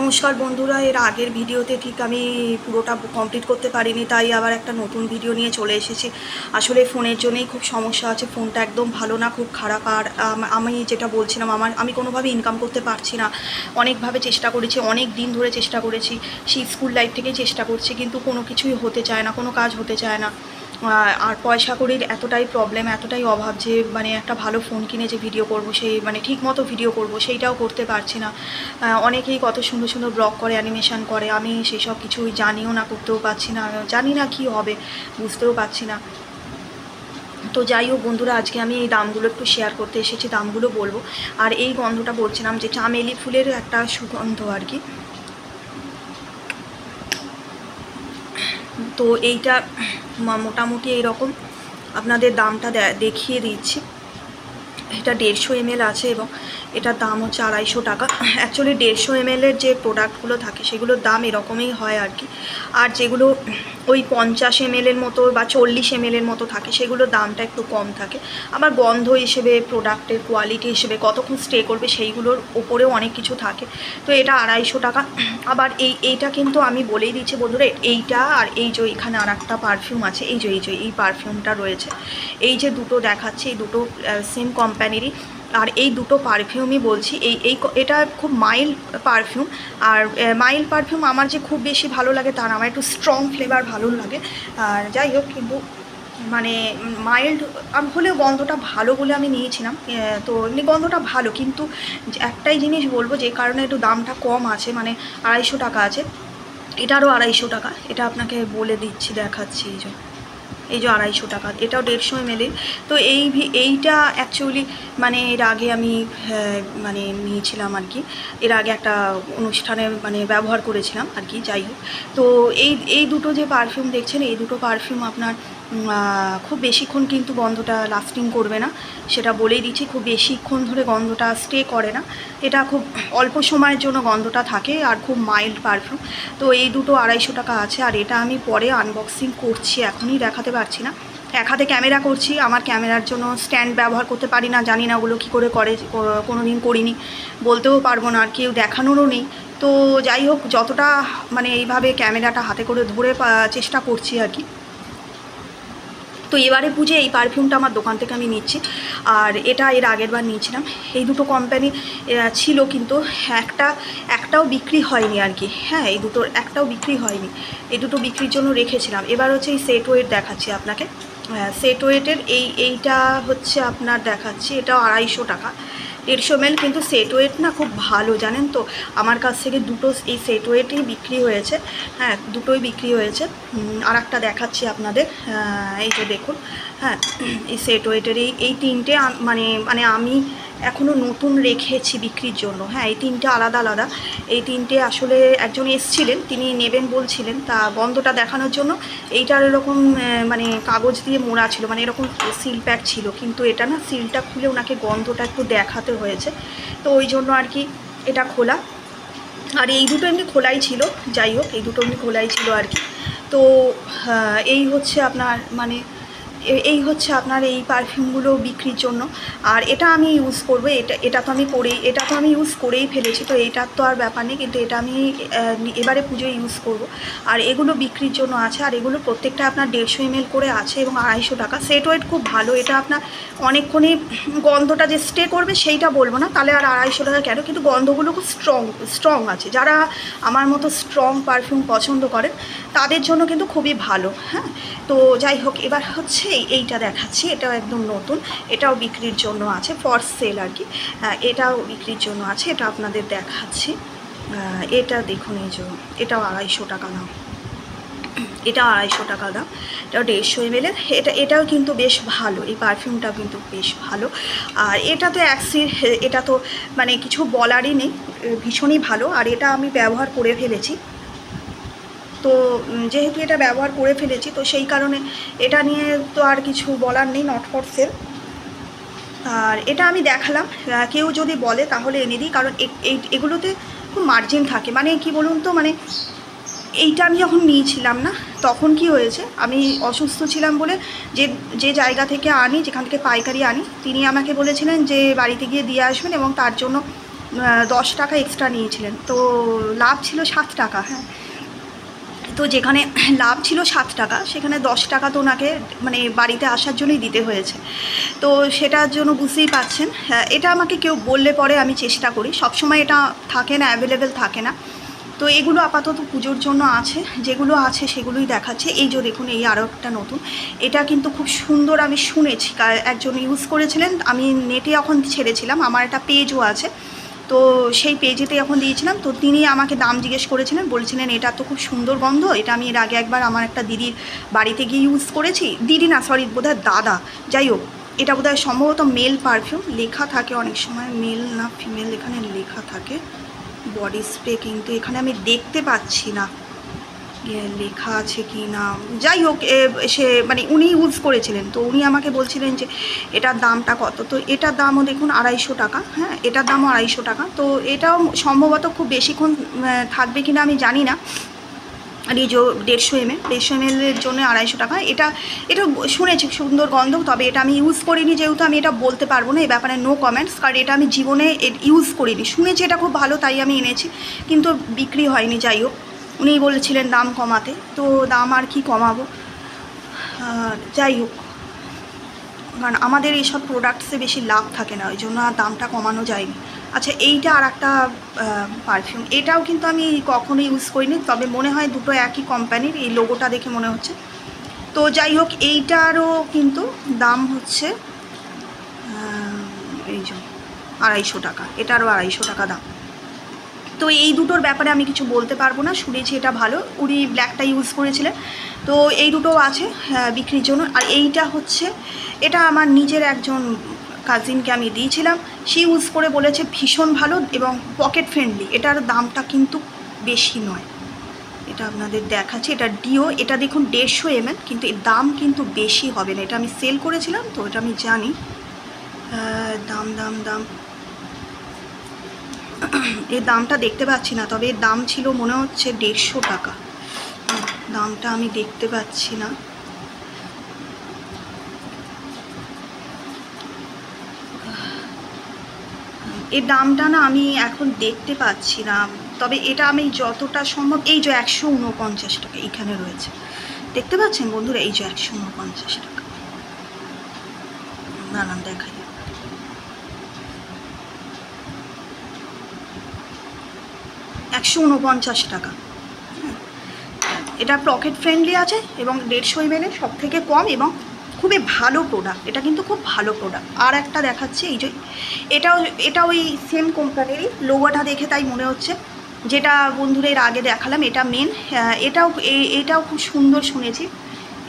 নমস্কার বন্ধুরা, এর আগের ভিডিওতে ঠিক আমি পুরোটা কমপ্লিট করতে পারিনি, তাই আবার একটা নতুন ভিডিও নিয়ে চলে এসেছি। আসলে ফোনের জন্যই খুব সমস্যা আছে, ফোনটা একদম ভালো না, খুব খারাপ, আর আমি যেটা বলছিলাম, আমার, আমি কোনোভাবে ইনকাম করতে পারছি না। অনেকভাবে চেষ্টা করেছি, অনেক দিন ধরে চেষ্টা করেছি, সেই স্কুল লাইফ থেকেই চেষ্টা করছি, কিন্তু কোনো কিছুই হতে চায় না, কোনো কাজ হতে চায় না। আর পয়সা কড়ির এতটাই প্রবলেম এতটাই অভাব যে মানে একটা ভালো ফোন কিনে যে ভিডিও করব, সেই মানে ঠিক মতো ভিডিও করব, সেইটাও করতে পারছি না। অনেকেই কত সুন্দর সুন্দর ব্লগ করে অ্যানিমেশন করে, আমি সেই সব কিছুই জানিও না, করতেও পারছি না জানি না কি হবে, বুঝতেও পারছি না। তো যাই হোক বন্ধুরা, আজকে আমি এই দামগুলো একটু শেয়ার করতে এসেছি, দামগুলো বলব। আর এই গন্ধটা বলছিলাম যে, চামেলি ফুলের একটা সুগন্ধ আর কি। তো এইটা মোটামুটি এইরকম আপনাদের দামটা দেখিয়ে দিচ্ছি। এটা দেড়শো এমএল আছে এবং এটার দাম হচ্ছে আড়াইশো টাকা। অ্যাকচুয়ালি দেড়শো এমএলের যে প্রোডাক্টগুলো থাকে, সেগুলোর দাম এরকমই হয় আর কি। আর যেগুলো ওই পঞ্চাশ এমএলের মতো বা চল্লিশ এমএলের মতো থাকে, সেগুলোর দামটা একটু কম থাকে। আবার গন্ধ হিসেবে প্রোডাক্টের কোয়ালিটি হিসেবে, কতক্ষণ স্টে করবে সেইগুলোর ওপরেও অনেক কিছু থাকে। তো এটা আড়াইশো টাকা। আবার এই, এইটা কিন্তু আমি বলেই দিচ্ছি বন্ধুরা, এইটা আর এই যে এখানে আর একটা পারফিউম আছে, এই যে এই যে, এই পারফিউমটা রয়েছে। এই যে দুটো দেখাচ্ছে, এই দুটো সেম কোম্পানিরই আর এই দুটো পারফিউমই বলছি। এই এই এটা খুব মাইল্ড পারফিউম। আর মাইল্ড পারফিউম আমার যে খুব বেশি ভালো লাগে তার আমার একটু স্ট্রং ফ্লেভার ভালো লাগে। আর যাই হোক, কিন্তু মানে মাইল্ড হলেও গন্ধটা ভালো বলে আমি নিয়েছিলাম। তো এমনি গন্ধটা ভালো, কিন্তু একটাই জিনিস বলব, যে কারণে একটু দামটা কম আছে মানে আড়াইশো টাকা আছে। এটারও আড়াইশো টাকা, এটা আপনাকে বলে দিচ্ছি, দেখাচ্ছি এই যে এই যে আড়াইশো টাকা এটাও দেড়শো এমএলের তো এই এইটা অ্যাকচুয়ালি মানে এর আগে আমি হ্যাঁ, মানে নিয়েছিলাম আর কি। এর আগে একটা অনুষ্ঠানে মানে ব্যবহার করেছিলাম আর কি যাই হোক। তো এই এই দুটো যে পারফিউম দেখছেন এই দুটো পারফিউম আপনার খুব বেশিক্ষণ কিন্তু গন্ধটা লাস্টিং করবে না। সেটা বলেই দিচ্ছি, খুব বেশিক্ষণ ধরে গন্ধটা স্টে করে না। এটা খুব অল্প সময়ের জন্য গন্ধটা থাকে আর খুব মাইল্ড পারফিউম তো এই দুটো আড়াইশো টাকা আছে আর এটা আমি পরে আনবক্সিং করছি, এখনই দেখাতে পারছি না। এক হাতে ক্যামেরা করছি, আমার ক্যামেরার জন্য স্ট্যান্ড ব্যবহার করতে পারি না, জানি না ওগুলো কী করে করে কোনো দিন করিনি। বলতেও পারব না আর কেউ দেখানোরও নেই। তো যাই হোক, যতটা মানে এইভাবে ক্যামেরাটা হাতে করে ধরে চেষ্টা করছি আর কি। তো এবারে বুঝে এই পারফিউমটা আমার দোকান থেকে আমি নিচ্ছি। আর এটা এর আগের বার নিয়েছিলাম। এই দুটো কোম্পানি ছিল কিন্তু একটা, একটাও বিক্রি হয়নি আর কি। হ্যাঁ এই দুটোর, একটাও বিক্রি হয়নি। এই দুটো বিক্রির জন্য রেখেছিলাম। এবার হচ্ছে এই সেট ওয়েট দেখাচ্ছি আপনাকে। সেট ওয়েটের এই, এইটা হচ্ছে আপনার দেখাচ্ছি। এটাও আড়াইশো টাকা। দেড়শো মেল কিন্তু সেট ওয়েট না খুব ভালো, জানেন তো? আমার কাছ থেকে দুটো এই সেট ওয়েটই বিক্রি হয়েছে। হ্যাঁ দুটোই বিক্রি হয়েছে। আর একটা দেখাচ্ছি আপনাদের। এই যে দেখুন হ্যাঁ এই সেট ওয়েটের এই এই তিনটে মানে মানে আমি এখনও নতুন রেখেছি বিক্রির জন্য। হ্যাঁ এই তিনটে আলাদা আলাদা। এই তিনটে আসলে একজন এসছিলেন, তিনি নেবেন বলছিলেন। তা গন্ধটা দেখানোর জন্য এইটার এরকম মানে কাগজ দিয়ে মোড়া ছিল মানে এরকম সিল প্যাক ছিল। কিন্তু এটা না, সিলটা খুলে ওনাকে গন্ধটা একটু দেখাতে হয়েছে। তো ওই জন্য আর কি এটা খোলা। আর এই দুটো এমনি খোলাই ছিল, যাই হোক, এই দুটো এমনি খোলাই ছিল আর কি। তো এই হচ্ছে আপনার মানে এই হচ্ছে আপনার এই পারফিউমগুলো বিক্রির জন্য। আর এটা আমি ইউজ করব, এটা এটা তো আমি করেই এটা তো আমি ইউজ করেই ফেলেছি, তো এটার তো আর ব্যাপার নেই, কিন্তু এটা আমি এবারে পুজোয় ইউজ করব। আর এগুলো বিক্রির জন্য আছে, আর এগুলো প্রত্যেকটা আপনার দেড়শো এমএল করে আছে এবং আড়াইশো টাকা। সেট ওয়েট খুব ভালো, এটা আপনার অনেকক্ষণই গন্ধটা যে স্টে করবে সেইটা বলব না, তাহলে আর আড়াইশো টাকা কেন? কিন্তু গন্ধগুলো খুব স্ট্রং স্ট্রং আছে। যারা আমার মতো স্ট্রং পারফিউম পছন্দ করেন, তাদের জন্য কিন্তু খুবই ভালো হ্যাঁ? তো যাই হোক, এবার হচ্ছে এই- এইটা দেখাচ্ছি, এটাও একদম নতুন, এটাও বিক্রির জন্য আছে ফর সেল আর কি। এটাও বিক্রির জন্য আছে, এটা আপনাদের দেখাচ্ছি। এটা দেখুন এই যে, এটাও আড়াইশো টাকা দাম। এটা আড়াইশো টাকা দাম এটা দেড়শো এমএলের এটা, এটাও কিন্তু বেশ ভালো, এই পারফিউমটাও কিন্তু বেশ ভালো। আর এটা তো অ্যাক্সি এটা তো মানে কিছু বলারই নেই, ভীষণই ভালো। আর এটা আমি ব্যবহার করে ফেলেছি তো যেহেতু এটা ব্যবহার করে ফেলেছি, তো সেই কারণে এটা নিয়ে তো আর কিছু বলার নেই নট ফর সেল আর এটা আমি দেখালাম কেউ যদি বলে তাহলে এনে দিই, কারণ এগুলোতে খুব মার্জিন থাকে। মানে কি বলুন তো মানে এইটা আমি যখন নিয়েছিলাম না, তখন কি হয়েছে, আমি অসুস্থ ছিলাম বলে যে যে জায়গা থেকে আনি, যেখান থেকে পাইকারি আনি, তিনি আমাকে বলেছিলেন যে, বাড়িতে গিয়ে দিয়ে আসবেন এবং তার জন্য দশ টাকা এক্সট্রা নিয়েছিলেন। তো লাভ ছিল সাত টাকা হ্যাঁ। তো যেখানে লাভ ছিল সাত টাকা সেখানে দশ টাকা তো ওনাকে মানে বাড়িতে আসার জন্যই দিতে হয়েছে। তো সেটার জন্য বুঝতেই পাচ্ছেন হ্যাঁ, এটা আমাকে কেউ বললে পরে আমি চেষ্টা করি। সবসময় এটা থাকে না অ্যাভেলেবেল থাকে না। তো এগুলো আপাতত পুজোর জন্য আছে যেগুলো আছে সেগুলোই দেখাচ্ছে। এই যে দেখুন এই আরও একটা নতুন। এটা কিন্তু খুব সুন্দর আমি শুনেছি। একজন ইউজ করেছিলেন আমি নেটে এখন ছেড়েছিলাম আমার একটা পেজও আছে। তো সেই পেজেতে যখন দিয়েছিলাম। তো তিনি আমাকে দাম জিজ্ঞেস করেছিলেন, বলেছিলেন, এটা তো খুব সুন্দর গন্ধ, এটা আমি এর আগে একবার আমার একটা দিদির বাড়িতে গিয়ে ইউজ করেছি। দিদি না সরি বোধহয় দাদা। যাই হোক, এটা বোধহয় সম্ভবত মেল পারফিউম লেখা থাকে অনেক সময় মেল না ফিমেল এখানে লেখা থাকে। বডি স্প্রে কিন্তু এখানে আমি দেখতে পাচ্ছি না। লেখা আছে কি না। যাই হোক সে মানে উনি ইউজ করেছিলেন। তো উনি আমাকে বলছিলেন যে, এটার দামটা কত? তো এটার দামও দেখুন আড়াইশো টাকা হ্যাঁ? এটার দামও আড়াইশো টাকা। তো এটাও সম্ভবত খুব বেশিক্ষণ থাকবে কিনা আমি জানি না। যে দেড়শো এমএল দেড়শো এমএলের জন্য আড়াইশো টাকা। এটা এটা শুনেছি, সুন্দর গন্ধ, তবে এটা আমি ইউজ করিনি, যেহেতু আমি এটা বলতে পারব না এই ব্যাপারে নো কমেন্টস কারণ এটা আমি জীবনে ইউজ করিনি। শুনেছি এটা খুব ভালো, তাই আমি এনেছি। কিন্তু বিক্রি হয়নি, যাই হোক। উনি বলেছিলেন দাম কমাতে, তো দাম আর কি কমাবো? যাই হোক। কারণ আমাদের এইসব প্রোডাক্টসে বেশি লাভ থাকে না, ওই জন্য আর দামটা কমানো যায়নি। আচ্ছা এইটা আর একটা পারফিউম এটাও কিন্তু আমি কখনো ইউজ করিনি, তবে মনে হয় দুটো একই কোম্পানির এই লোগোটা দেখে মনে হচ্ছে। তো যাই হোক, এইটারও কিন্তু দাম হচ্ছে এই যে, আড়াইশো টাকা। এটারও আড়াইশো টাকা দাম। তো এই দুটোর ব্যাপারে আমি কিছু বলতে পারব না। শুনেছি এটা ভালো উনি ব্ল্যাকটা ইউজ করেছিলেন। তো এই দুটো আছে হ্যাঁ, বিক্রির জন্য। আর এইটা হচ্ছে এটা আমার নিজের একজন কাজিনকে আমি দিয়েছিলাম। সে ইউজ করে বলেছে ভীষণ ভালো এবং পকেট ফ্রেন্ডলি এটার দামটা কিন্তু বেশি নয়। এটা আপনাদের দেখাচ্ছে এটা ডিও এটা দেখুন দেড়শো এমএল কিন্তু এর দাম কিন্তু বেশি হবে না। এটা আমি সেল করেছিলাম তো এটা আমি জানি। দাম দাম দাম। এর দামটা দেখতে পাচ্ছি না, তবে এর দাম ছিল মনে হচ্ছে দেড়শো টাকা। দামটা আমি দেখতে পাচ্ছি না। এর দামটা না আমি এখন দেখতে পাচ্ছি না, তবে এটা আমি যতটা সম্ভব, এই যে একশো উনপঞ্চাশ টাকা এখানে রয়েছে। দেখতে পাচ্ছেন বন্ধুরা, এই যে একশো উনপঞ্চাশ টাকা। না না দেখাই। একশো উনপঞ্চাশ টাকা। এটা পকেট ফ্রেন্ডলি আছে এবং দেড়শো এমএলের সব থেকে কম এবং খুবই ভালো প্রোডাক্ট এটা কিন্তু খুব ভালো প্রোডাক্ট আর একটা দেখাচ্ছে, এই যে এটাও এটা ওই সেম কোম্পানিরই লোগোটা দেখে তাই মনে হচ্ছে। যেটা বন্ধুরা এর আগে দেখালাম, এটা মেন এটাও এটাও খুব সুন্দর শুনেছি।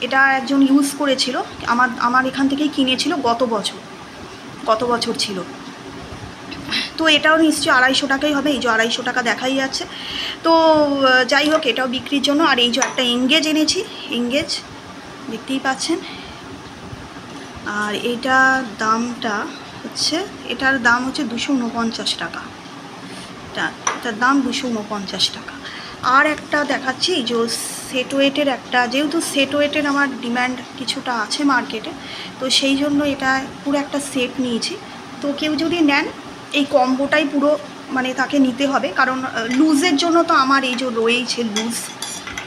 এটা একজন ইউজ করেছিল। আমার আমার এখান থেকেই কিনেছিল গত বছর। গত বছর ছিল। তো এটাও নিশ্চয়ই আড়াইশো টাকাই হবে, এই যে আড়াইশো টাকা দেখাই যাচ্ছে। তো যাই হোক, এটাও বিক্রির জন্য, আর এই যে একটা এঙ্গেজ এনেছি এঙ্গেজ দেখতেই পাচ্ছেন। আর এটা দামটা হচ্ছে, এটার দাম হচ্ছে দুশো উনপঞ্চাশ টাকা। এটা এটার দাম দুশো উনপঞ্চাশ টাকা। আর একটা দেখাচ্ছি যে সেট ওয়েটের একটা, যেহেতু সেট ওয়েটের আমার ডিম্যান্ড কিছুটা আছে মার্কেটে তো সেই জন্য এটা পুরো একটা সেট নিয়েছি। তো কেউ যদি নেন এই কম্বোটাই পুরো মানে তাকে নিতে হবে। কারণ লুজের জন্য তো আমার এই যে রয়েছে লুজ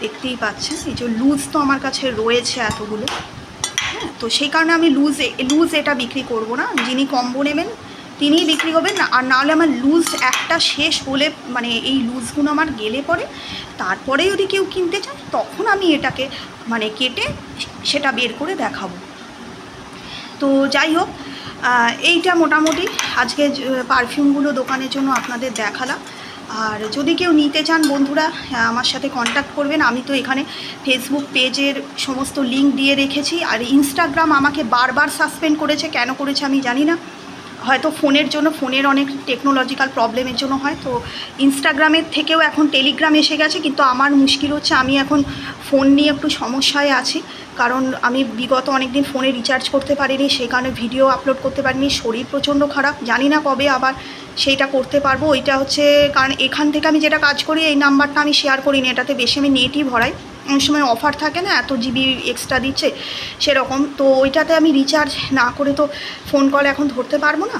দেখতেই পাচ্ছেন, এই যে লুজ তো আমার কাছে রয়েছে এতগুলো। হ্যাঁ তো সেই কারণে আমি লুজ লুজ এটা বিক্রি করব না। যিনি কম্বো নেবেন, তিনিই বিক্রি করবেন। আর নাহলে আমার লুজ একটা শেষ হলে মানে এই লুজগুলো আমার গেলে পরে, তারপরে যদি কেউ কিনতে চায়, তখন আমি এটাকে মানে কেটে সেটা বের করে দেখাবো। তো যাই হোক এইটা মোটামুটি আজকে পারফিউমগুলো দোকানের জন্য আপনাদের দেখালাম। আর যদি কেউ নিতে চান বন্ধুরা আমার সাথে কন্ট্যাক্ট করবেন। আমি তো এখানে ফেসবুক পেজের সমস্ত লিঙ্ক দিয়ে রেখেছি। আর ইনস্টাগ্রাম আমাকে বারবার সাসপেন্ড করেছে। কেন করেছে আমি জানি না। হয়তো ফোনের জন্য, ফোনের অনেক টেকনোলজিক্যাল প্রবলেমের জন্য হয়। তো ইনস্টাগ্রামের থেকেও এখন টেলিগ্রাম এসে গেছে, কিন্তু আমার মুশকিল হচ্ছে আমি এখন ফোন নিয়ে একটু সমস্যায় আছি। কারণ আমি বিগত অনেক দিন ফোনে রিচার্জ করতে পারিনি সেই কারণে ভিডিও আপলোড করতে পারিনি, শরীর প্রচণ্ড খারাপ, জানি না কবে আবার সেইটা করতে পারব। ওইটা হচ্ছে, কারণ এখান থেকে আমি যেটা কাজ করি, এই নাম্বারটা আমি শেয়ার করি না এটাতে বেশি আমি নেটই ভরাই। অনেক সময় অফার থাকে না, এত জিবি এক্সট্রা দিচ্ছে, সেরকম। তো ওইটাতে আমি রিচার্জ না করে তো ফোন কল এখন ধরতে পারব না।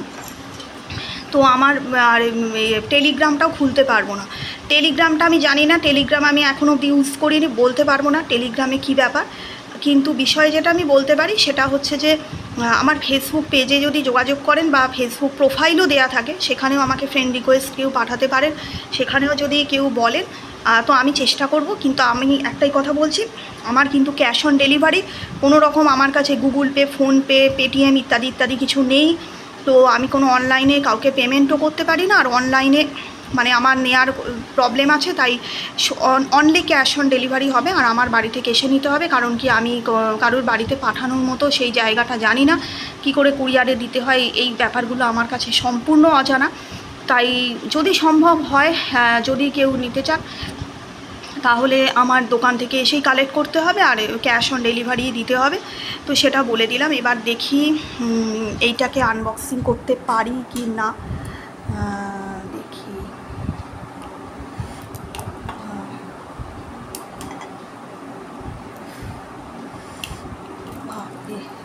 তো আমার, আর টেলিগ্রামটাও খুলতে পারব না। টেলিগ্রামটা আমি জানি না, টেলিগ্রাম আমি এখনও অব্দি ইউজ করিনি, বলতে পারব না টেলিগ্রামে কী ব্যাপার। কিন্তু বিষয় যেটা আমি বলতে পারি, সেটা হচ্ছে যে আমার ফেসবুক পেজে যদি যোগাযোগ করেন বা ফেসবুক প্রোফাইলও দেয়া থাকে, সেখানেও আমাকে ফ্রেন্ড রিকোয়েস্ট কেউ পাঠাতে পারেন। সেখানেও যদি কেউ বলেন তো আমি চেষ্টা করব, কিন্তু আমি একটাই কথা বলছি, আমার কিন্তু ক্যাশ অন ডেলিভারি কোনো রকম আমার কাছে গুগল পে ফোনপে পেটিএম ইত্যাদি ইত্যাদি কিছু নেই, তো আমি কোনো অনলাইনে কাউকে পেমেন্টও করতে পারি না, আর অনলাইনে মানে আমার নেয়ার প্রবলেম আছে, তাই অনলি ক্যাশ অন ডেলিভারি হবে, আর আমার বাড়ি থেকে এসে নিতে হবে, কারণ কি আমি কারোর বাড়িতে পাঠানোর মতো সেই জায়গাটা জানি না, কি করে কুরিয়ারে দিতে হয়, এই ব্যাপারগুলো আমার কাছে সম্পূর্ণ অজানা। তাই যদি সম্ভব হয় যদি কেউ নিতে চান, তাহলে আমার দোকান থেকে এসেই কালেক্ট করতে হবে আর ক্যাশ অন ডেলিভারি দিতে হবে। তো সেটা বলে দিলাম। এবার দেখি এইটাকে আনবক্সিং করতে পারি কি না। দেখি।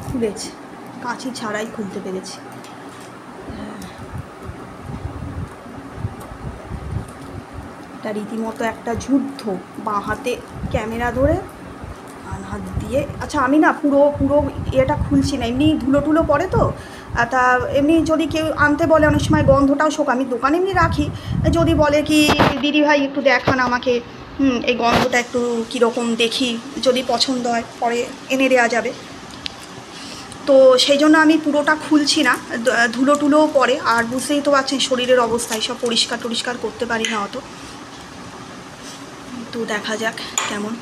খুলেছে। কাঁচি ছাড়াই খুলতে পেরেছি। এটা রীতিমতো একটা যুদ্ধ বাঁ হাতে ক্যামেরা ধরে হাত দিয়ে। আচ্ছা আমি না পুরো পুরো এটা খুলছি না এমনি ধুলো টুলো পড়ে তো? তা এমনি যদি কেউ আনতে বলে অনেক সময় গন্ধটাও শোক আমি দোকানে এমনি রাখি। যদি বলে কি দিদি ভাই একটু দেখান আমাকে হুম, এই গন্ধটা একটু কীরকম দেখি যদি পছন্দ হয় পরে এনে দেওয়া যাবে। তো সেই জন্য আমি পুরোটা খুলছি না ধুলো টুলোও পড়ে আর বুঝতেই তো পারছেন শরীরের অবস্থা সব পরিষ্কার টরিষ্কার করতে পারি না অত। তো দেখা যাক কেমন।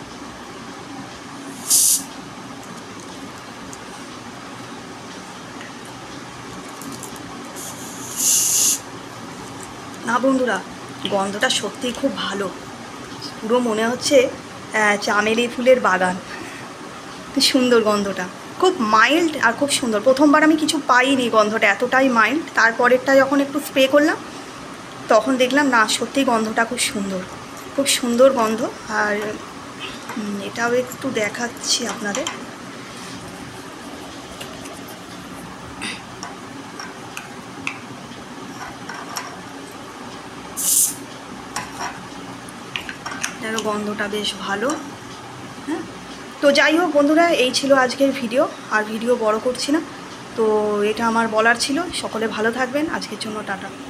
না বন্ধুরা, গন্ধটা সত্যিই খুব ভালো। পুরো মনে হচ্ছে চামেলি ফুলের বাগান। সুন্দর গন্ধটা। খুব মাইল্ড আর খুব সুন্দর। প্রথমবার আমি কিছু পাইনি গন্ধটা, এতটাই মাইল্ড তারপরেরটা যখন একটু স্প্রে করলাম, তখন দেখলাম না সত্যি গন্ধটা খুব সুন্দর। খুব সুন্দর গন্ধ আর এটাও একটু দেখাচ্ছি আপনাদের। গন্ধটা বেশ ভালো হ্যাঁ? তো যাই হোক বন্ধুরা, এই ছিল আজকের ভিডিও, আর ভিডিও বড় করছি না। তো এটা আমার বলার ছিল, সকলে ভালো থাকবেন, আজকের জন্য টাটা।